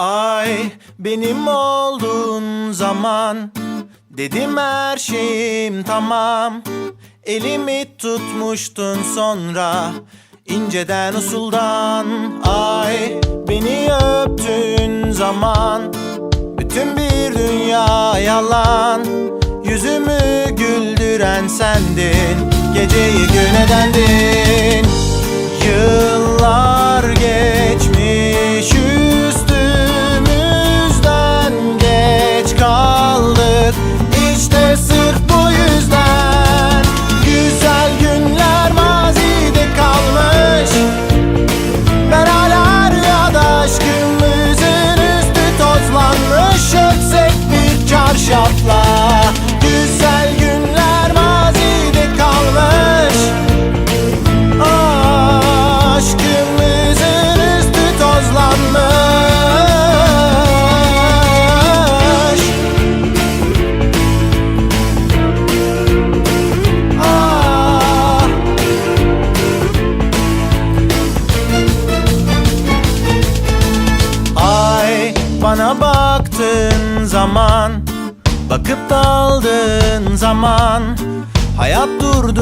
Ay benim olduğun zaman Dedim her şeyim tamam. Elimi tutmuştun sonra inceden usuldan. Ay beni öptüğün zaman Bütün bir dünya yalan. Yüzümü güldüren sendin Geceyi gün edendin bana baktığın zaman Bakıp daldığın zaman Hayat durdu